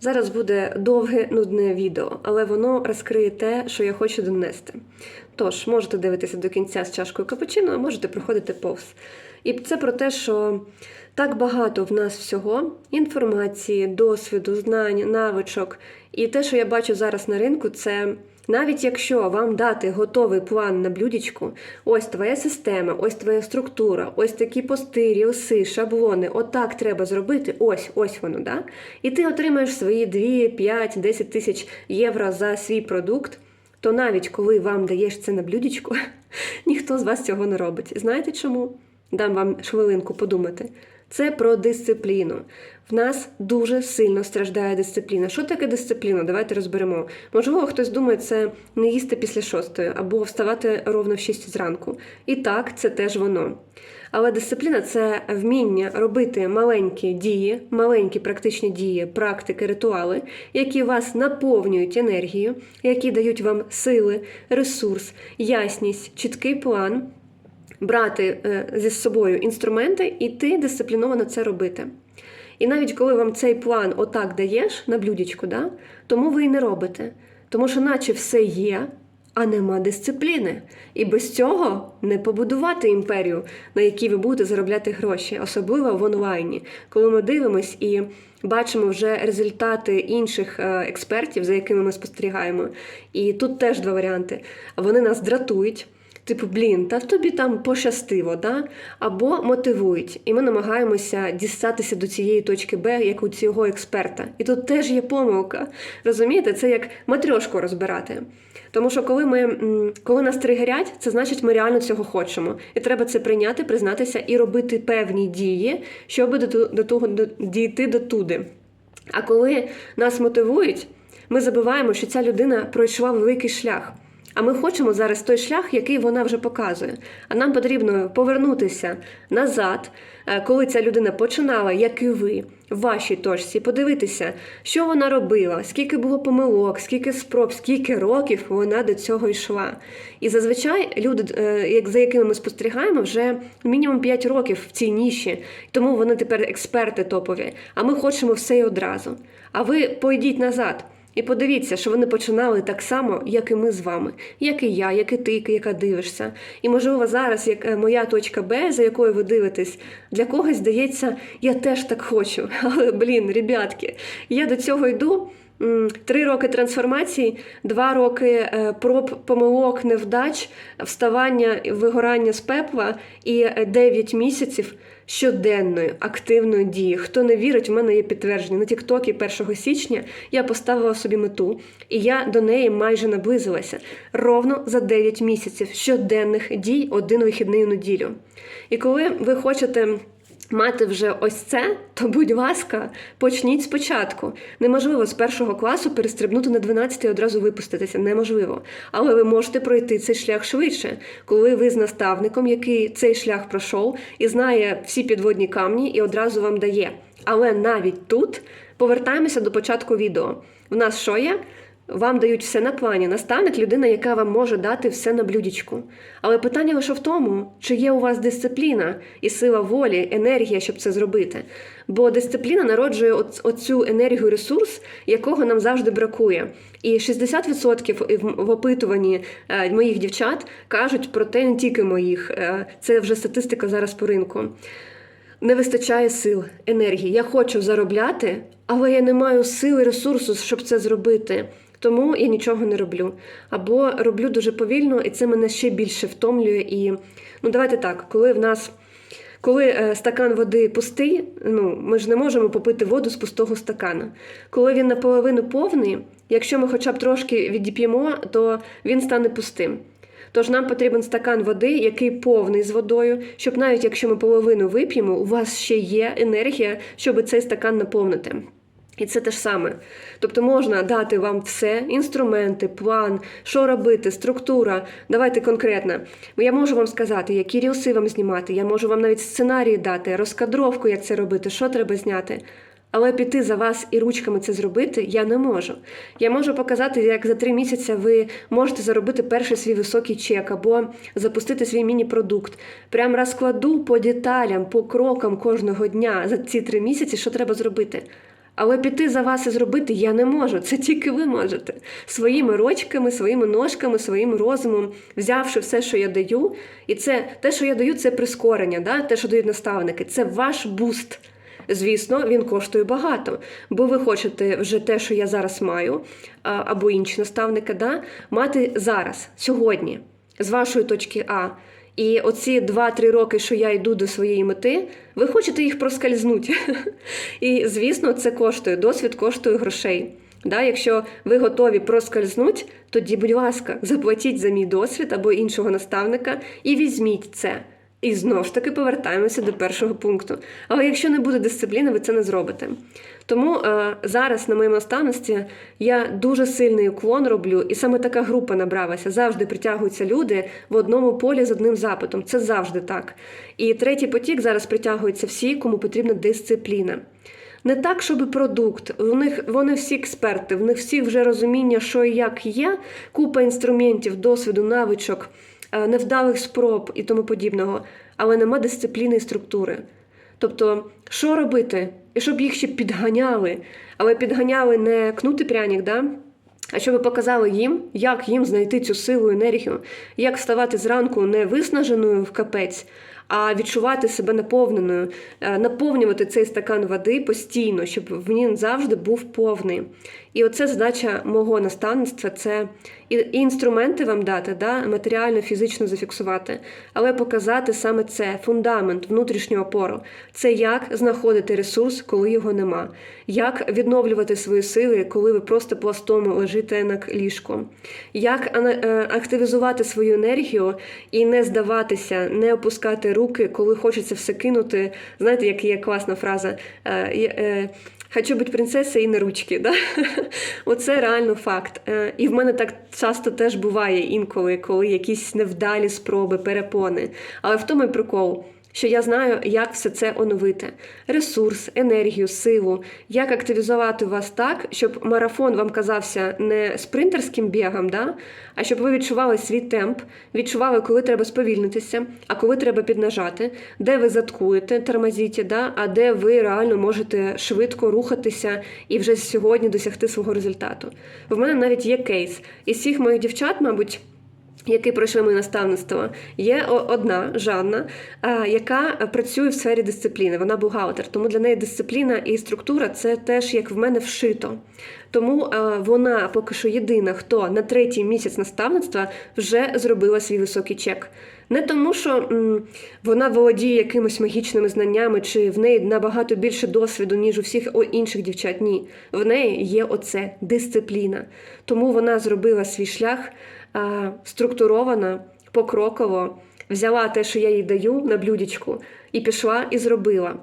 Зараз буде довге нудне відео, але воно розкриє те, що я хочу донести. Тож, можете дивитися до кінця з чашкою капучино, а можете проходити повз. І це про те, що так багато в нас всього інформації, досвіду, знань, навичок. І те, що я бачу зараз на ринку, це навіть якщо вам дати готовий план на блюдечку, ось твоя система, ось твоя структура, ось такі пости, рілси, шаблони, отак треба зробити, ось, ось воно, да? І ти отримаєш свої 2, 5, 10 тисяч євро за свій продукт, то навіть коли вам даєш це на блюдечку, ніхто з вас цього не робить. Знаєте чому? Дам вам хвилинку подумати. Це про дисципліну. В нас дуже сильно страждає дисципліна. Що таке дисципліна? Давайте розберемо. Можливо, хтось думає, це не їсти після шостої або вставати ровно в 6 зранку. І так, це теж воно. Але дисципліна це вміння робити маленькі дії, маленькі практичні дії, практики, ритуали, які вас наповнюють енергією, які дають вам сили, ресурс, ясність, чіткий план брати е, зі собою інструменти і ти дисципліновано це робити. І навіть коли вам цей план отак даєш на блюдечку, да, тому ви і не робите. Тому що, наче все є, а нема дисципліни. І без цього не побудувати імперію, на якій ви будете заробляти гроші, особливо в онлайні, коли ми дивимось і бачимо вже результати інших е, експертів, за якими ми спостерігаємо. І тут теж два варіанти. Вони нас дратують. Типу, блін, та в тобі там пощастиво, да? або мотивують. І ми намагаємося дістатися до цієї точки Б, як у цього експерта. І тут теж є помилка. Розумієте, це як матрьошку розбирати. Тому що коли ми коли нас тригерять, це значить, ми реально цього хочемо. І треба це прийняти, признатися і робити певні дії, щоб до, до того до, дійти до туди. А коли нас мотивують, ми забуваємо, що ця людина пройшла великий шлях. А ми хочемо зараз той шлях, який вона вже показує. А нам потрібно повернутися назад, е, коли ця людина починала, як і ви, в вашій точці, подивитися, що вона робила, скільки було помилок, скільки спроб, скільки років вона до цього йшла. І зазвичай люди, е, за якими ми спостерігаємо, вже мінімум 5 років в цій ніші, тому вони тепер експерти топові. А ми хочемо все і одразу. А ви пойдіть назад. І подивіться, що вони починали так само, як і ми з вами, як і я, як і ти, яка дивишся. І можливо зараз, як е, моя точка Б, за якою ви дивитесь, для когось здається, я теж так хочу. Але блін, ребятки, я до цього йду. Три роки трансформації, два роки е, проб помилок, невдач, вставання, вигорання з пепла і е, дев'ять місяців щоденної активної дії. Хто не вірить, в мене є підтвердження. На Тіктокі 1 січня я поставила собі мету, і я до неї майже наблизилася ровно за 9 місяців щоденних дій, один вихідний у неділю. І коли ви хочете. Мати вже ось це, то будь ласка, почніть спочатку. Неможливо з першого класу перестрибнути на 12 і одразу випуститися. Неможливо. Але ви можете пройти цей шлях швидше, коли ви з наставником, який цей шлях пройшов і знає всі підводні камні і одразу вам дає. Але навіть тут повертаємося до початку відео. У нас що є? Вам дають все на плані. Наставник людина, яка вам може дати все на блюдечку. Але питання лише в тому, чи є у вас дисципліна і сила волі, енергія, щоб це зробити. Бо дисципліна народжує оцю енергію, ресурс, якого нам завжди бракує. І 60% в- в опитуванні е, моїх дівчат кажуть про те, не тільки моїх, е, це вже статистика зараз по ринку. Не вистачає сил, енергії. Я хочу заробляти, але я не маю сили, ресурсу, щоб це зробити. Тому я нічого не роблю. Або роблю дуже повільно, і це мене ще більше втомлює. І ну давайте так, коли в нас. Коли е, стакан води пустий, ну ми ж не можемо попити воду з пустого стакана. Коли він наполовину повний, якщо ми хоча б трошки відіп'ємо, то він стане пустим. Тож нам потрібен стакан води, який повний з водою, щоб навіть якщо ми половину вип'ємо, у вас ще є енергія, щоб цей стакан наповнити. І це те ж саме. Тобто можна дати вам все: інструменти, план, що робити, структура. Давайте конкретно. Я можу вам сказати, які рілси вам знімати, я можу вам навіть сценарії дати, розкадровку, як це робити, що треба зняти. Але піти за вас і ручками це зробити я не можу. Я можу показати, як за три місяці ви можете заробити перший свій високий чек або запустити свій міні-продукт. Прям розкладу по деталям, по крокам кожного дня за ці три місяці, що треба зробити. Але піти за вас і зробити я не можу. Це тільки ви можете. Своїми рочками, своїми ножками, своїм розумом, взявши все, що я даю. І це те, що я даю, це прискорення, да? те, що дають наставники, це ваш буст. Звісно, він коштує багато, бо ви хочете вже те, що я зараз маю, або інші наставники, да? мати зараз, сьогодні, з вашої точки А. І оці 2-3 роки, що я йду до своєї мети, ви хочете їх проскальзнути. І, звісно, це коштує. Досвід коштує грошей. Да, якщо ви готові проскользнути, тоді, будь ласка, заплатіть за мій досвід або іншого наставника і візьміть це. І знову ж таки повертаємося до першого пункту. Але якщо не буде дисципліни, ви це не зробите. Тому е, зараз на моєму наставності я дуже сильний уклон роблю, і саме така група набралася. Завжди притягуються люди в одному полі з одним запитом. Це завжди так. І третій потік зараз притягуються всі, кому потрібна дисципліна. Не так, щоб продукт. У них вони всі експерти, в них всі вже розуміння, що і як є, купа інструментів, досвіду, навичок, невдалих спроб і тому подібного, але нема дисципліни і структури. Тобто, що робити? І щоб їх ще підганяли, але підганяли не кнути пряник, да? а щоб показали їм, як їм знайти цю силу, енергію, як ставати зранку не виснаженою в капець, а відчувати себе наповненою, е, наповнювати цей стакан води постійно, щоб він завжди був повний. І оце задача мого наставництва це і інструменти вам дати, да, матеріально, фізично зафіксувати, але показати саме це фундамент, внутрішню опору. Це як знаходити ресурс, коли його нема, як відновлювати свої сили, коли ви просто пластом лежите на ліжку, як е, активізувати свою енергію і не здаватися, не опускати руки, коли хочеться все кинути. Знаєте, як є класна фраза. Е, Хочу бути принцесою і на ручки. Да? Оце реально факт. Е, І в мене так часто теж буває інколи, коли якісь невдалі спроби, перепони. Але в тому і прикол. Що я знаю, як все це оновити: ресурс, енергію, силу, як активізувати вас так, щоб марафон вам казався не спринтерським бігом, да? а щоб ви відчували свій темп, відчували, коли треба сповільнитися, а коли треба піднажати, де ви заткуєте, тормозите, да? а де ви реально можете швидко рухатися і вже сьогодні досягти свого результату. В мене навіть є кейс. Із всіх моїх дівчат, мабуть які пройшли моє наставництво, є одна Жанна, яка працює в сфері дисципліни. Вона бухгалтер. Тому для неї дисципліна і структура це теж як в мене вшито. Тому вона поки що єдина, хто на третій місяць наставництва вже зробила свій високий чек. Не тому, що вона володіє якимись магічними знаннями, чи в неї набагато більше досвіду, ніж у всіх інших дівчат. Ні, в неї є оце дисципліна. Тому вона зробила свій шлях структуровано, покроково взяла те, що я їй даю на блюдечку, і пішла і зробила.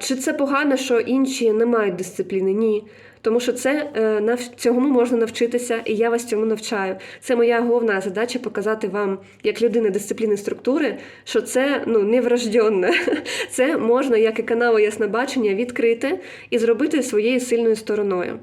Чи це погано, що інші не мають дисципліни? Ні. Тому що це е, цьому можна навчитися, і я вас цьому навчаю. Це моя головна задача показати вам, як людина дисципліни структури, що це ну не врожденне. Це можна, як і канали Яснобачення, відкрити і зробити своєю сильною стороною.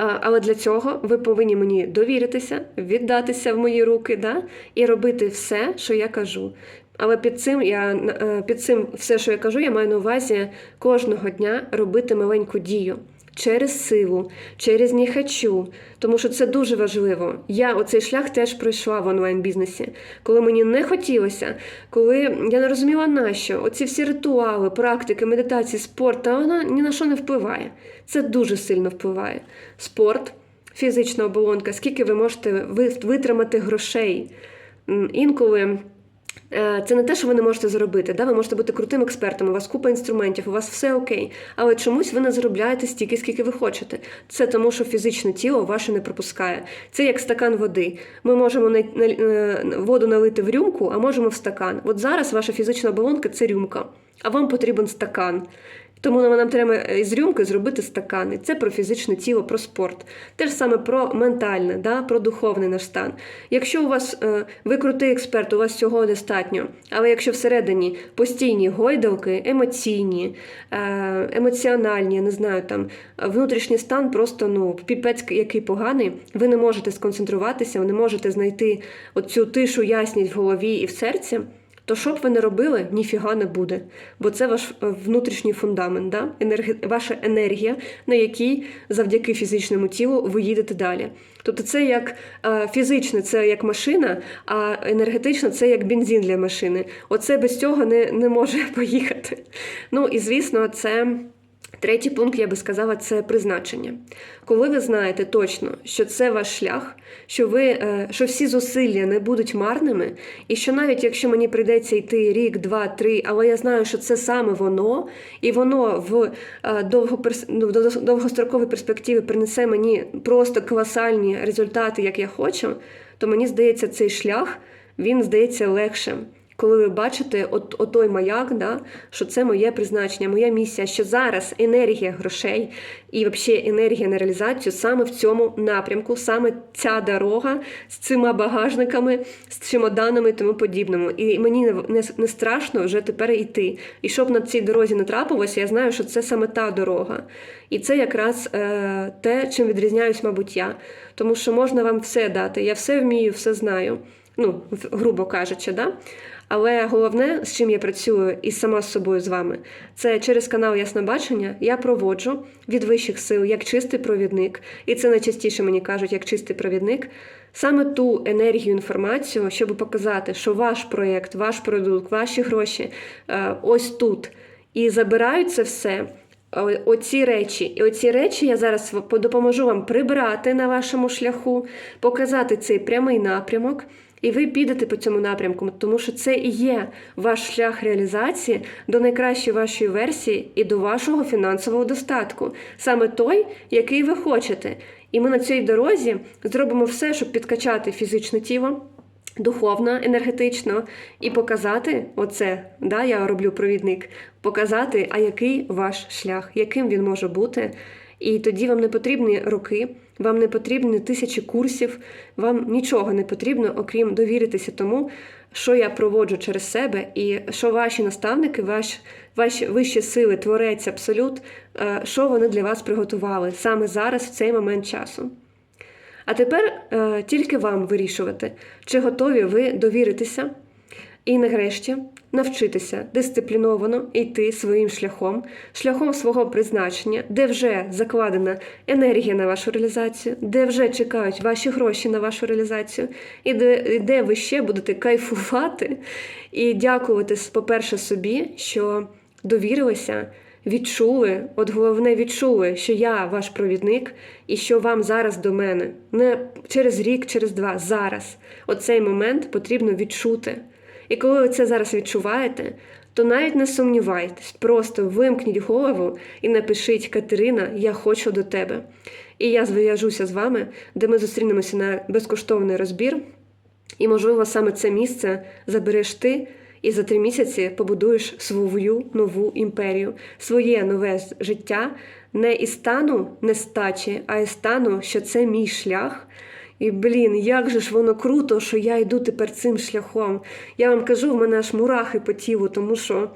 Але для цього ви повинні мені довіритися, віддатися в мої руки, да? і робити все, що я кажу. Але під цим я е, під цим все, що я кажу, я маю на увазі кожного дня робити маленьку дію через силу, через «не хочу», тому що це дуже важливо. Я оцей шлях теж пройшла в онлайн-бізнесі, коли мені не хотілося, коли я не розуміла, на що оці всі ритуали, практики, медитації, спорт, та вона ні на що не впливає. Це дуже сильно впливає. Спорт, фізична оболонка, скільки ви можете витримати грошей. Інколи це не те, що ви не можете зробити. Да? Ви можете бути крутим експертом, у вас купа інструментів, у вас все окей. Але чомусь ви не заробляєте стільки, скільки ви хочете. Це тому, що фізичне тіло ваше не пропускає. Це як стакан води. Ми можемо е, воду налити в рюмку, а можемо в стакан. От зараз ваша фізична оболонка це рюмка, а вам потрібен стакан. Тому нам треба із рюмки зробити стакани. Це про фізичне тіло, про спорт. Те ж саме про ментальне, да, про духовний наш стан. Якщо у вас е, ви крутий експерт, у вас цього достатньо. Але якщо всередині постійні гойдалки, емоційні, е, емоціональні, я не знаю, там внутрішній стан просто ну піпець який поганий, ви не можете сконцентруватися, ви не можете знайти оцю тишу, ясність в голові і в серці то що б ви не робили, ніфіга не буде. Бо це ваш е, внутрішній фундамент, да? Енергі... ваша енергія, на якій завдяки фізичному тілу ви їдете далі. Тобто це як е, фізичне, це як машина, а енергетично це як бензин для машини. Оце без цього не, не може поїхати. Ну і звісно, це. Третій пункт, я би сказала, це призначення. Коли ви знаєте точно, що це ваш шлях, що ви, е, що всі зусилля не будуть марними, і що навіть якщо мені прийдеться йти рік, два, три, але я знаю, що це саме воно, і воно в е, ну, в довгостроковій перспективі принесе мені просто колосальні результати, як я хочу, то мені здається, цей шлях він здається легшим коли ви бачите от, от той маяк, да, що це моє призначення, моя місія, що зараз енергія грошей і взагалі енергія на реалізацію саме в цьому напрямку, саме ця дорога з цими багажниками, з чемоданами і тому подібному. І мені не, не, не страшно вже тепер йти. І щоб на цій дорозі не трапилося, я знаю, що це саме та дорога. І це якраз е, те, чим відрізняюсь, мабуть, я. Тому що можна вам все дати. Я все вмію, все знаю. Ну, грубо кажучи, да? Але головне, з чим я працюю і сама з собою з вами, це через канал Яснобачення я проводжу від вищих сил як чистий провідник, і це найчастіше мені кажуть, як чистий провідник, саме ту енергію, інформацію, щоб показати, що ваш проєкт, ваш продукт, ваші гроші е, ось тут. І забирають це все. Оці речі, і оці речі я зараз допоможу вам прибрати на вашому шляху, показати цей прямий напрямок, і ви підете по цьому напрямку, тому що це і є ваш шлях реалізації до найкращої вашої версії і до вашого фінансового достатку, саме той, який ви хочете. І ми на цій дорозі зробимо все, щоб підкачати фізичне тіло. Духовно, енергетично і показати оце, да, я роблю провідник, показати, а який ваш шлях, яким він може бути. І тоді вам не потрібні роки, вам не потрібні тисячі курсів, вам нічого не потрібно, окрім довіритися тому, що я проводжу через себе, і що ваші наставники, ваш, ваші вищі сили, творець, абсолют, е, що вони для вас приготували саме зараз, в цей момент часу. А тепер е, тільки вам вирішувати, чи готові ви довіритися і нарешті навчитися дисципліновано йти своїм шляхом, шляхом свого призначення, де вже закладена енергія на вашу реалізацію, де вже чекають ваші гроші на вашу реалізацію, і де, де ви ще будете кайфувати і дякувати, по-перше, собі, що довірилися відчули, от головне відчули, що я ваш провідник і що вам зараз до мене. Не через рік, через два, зараз. Оцей момент потрібно відчути. І коли ви це зараз відчуваєте, то навіть не сумнівайтесь, просто вимкніть голову і напишіть Катерина, я хочу до тебе. І я зв'яжуся з вами, де ми зустрінемося на безкоштовний розбір. І, можливо, саме це місце забереш ти, і за три місяці побудуєш свою нову імперію, своє нове життя не із стану нестачі, а із стану, що це мій шлях. І блін, як же ж воно круто, що я йду тепер цим шляхом. Я вам кажу, в мене аж мурахи по тілу, тому що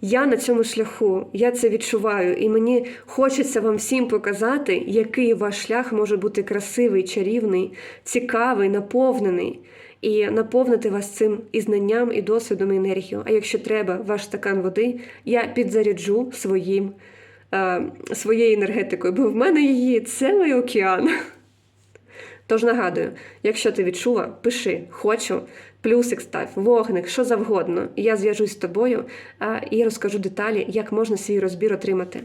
я на цьому шляху, я це відчуваю, і мені хочеться вам всім показати, який ваш шлях може бути красивий, чарівний, цікавий, наповнений, і наповнити вас цим і знанням, і досвідом, і енергією. А якщо треба ваш стакан води, я підзаряджу своїм, е, своєю енергетикою, бо в мене її цілий океан. Тож нагадую, якщо ти відчула, пиши хочу, плюсик став, вогник, що завгодно. І я зв'яжусь з тобою а, і розкажу деталі, як можна свій розбір отримати.